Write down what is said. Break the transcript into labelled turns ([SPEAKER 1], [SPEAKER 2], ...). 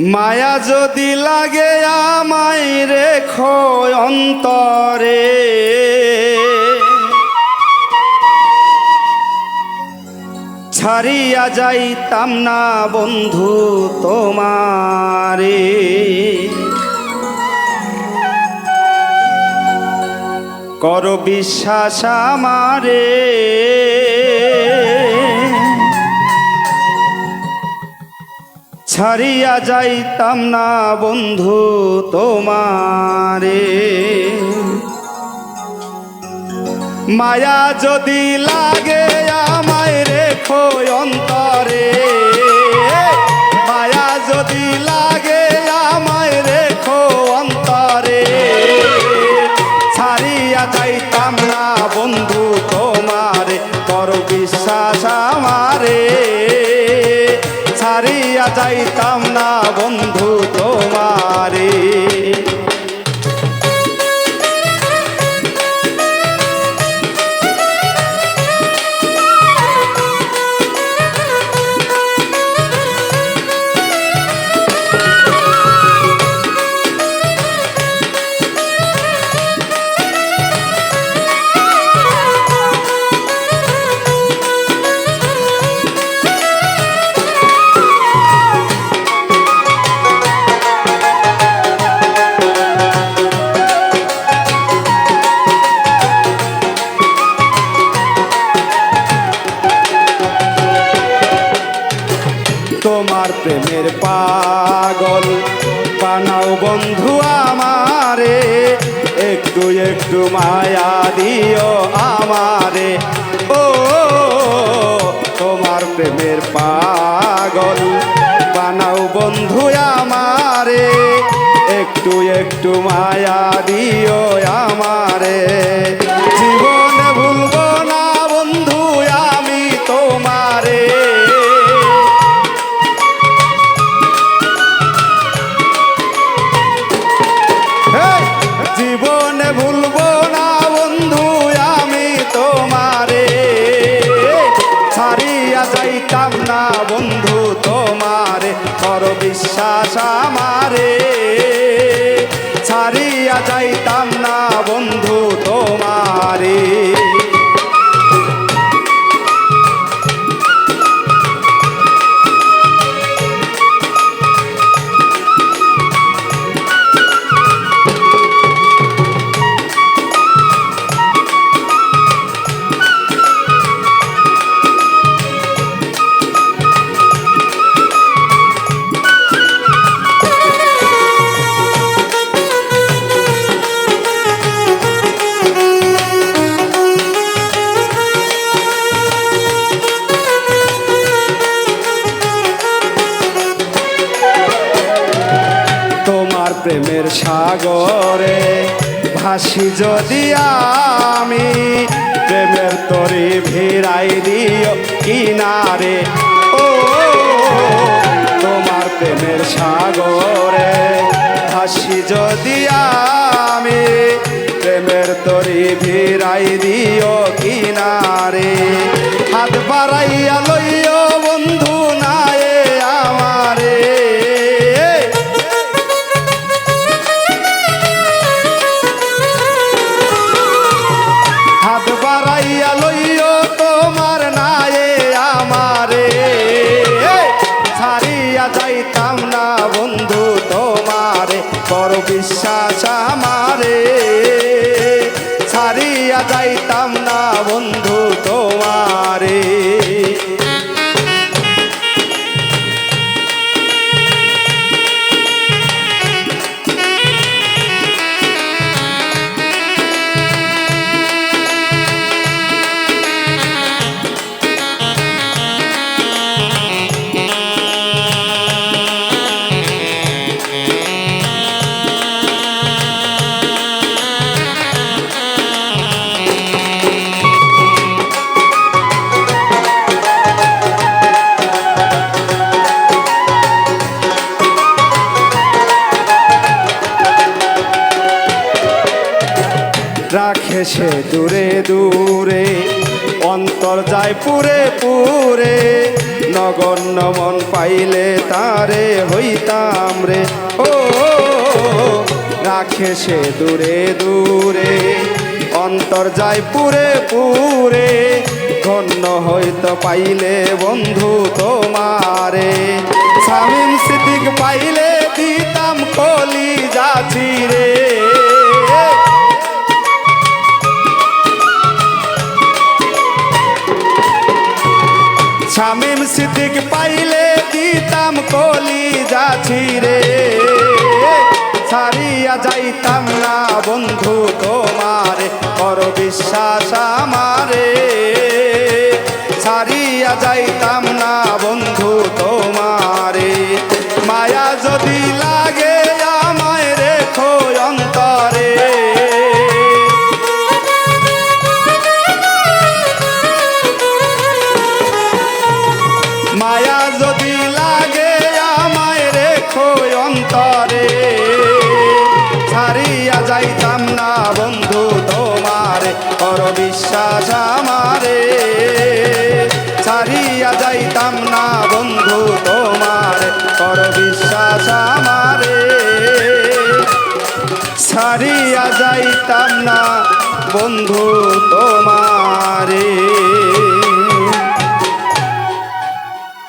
[SPEAKER 1] মায়া যদি লাগে আমায় রেখো অন্তরে। ছাড়িয়া যাইতাম না বন্ধু তোমারে। কর বিশ্বাস আমারে। ছাড়িয়া যাইতাম না বন্ধু তোমারে। মায়া যদি লাগে আমায় রেখো অন্তরে। বন্ধু প্রেমের পাগল। বানাও বন্ধু আমারে, একটু একটু মায়া দিও আমারে। ও, তোমার প্রেমের পাগল। বানাও বন্ধু আমারে, একটু একটু মায়া দিও আমারে। না বন্ধু তোমারে কর বিশ্বাস আমারে। প্রেমের সাগরে ভাসি যদি আমি, প্রেমের তরি ভিড়াই দিও কিনারে। ও, তোমার প্রেমের সাগরে ভাসি যদি আমি, প্রেমের তরি ভিড়াই দিও কিনারে। বড় বিশ্বাস আমারে। রাখে সে দূরে দূরে, অন্তর যায় পুরে পুরে। নগণ্য মন পাইলে তারে হইতাম রে। ও, রাখে সে দূরে দূরে, অন্তর যায় পুরে পুরে। ধন্য হইতো পাইলে বন্ধু তোমারে। স্বামীন সিদ্দিক পাইলে দিতাম কলি যাচ্ছি রে সিদ্দিক পাইলে দিতাম কলি যাছি রে ছাড়িয়া যাইতাম না বন্ধু তোমারে কর বিশ্বাস আমারে। ছাড়িয়া যাইতাম না বন্ধু যাইতাম না বন্ধু তোমারে, কর বিশ্বাস আমারে। ছাড়িয়া যাইতাম না বন্ধু তোমারে, কর বিশ্বাস আমারে। ছাড়িয়া যাইতাম না বন্ধু তোমারে।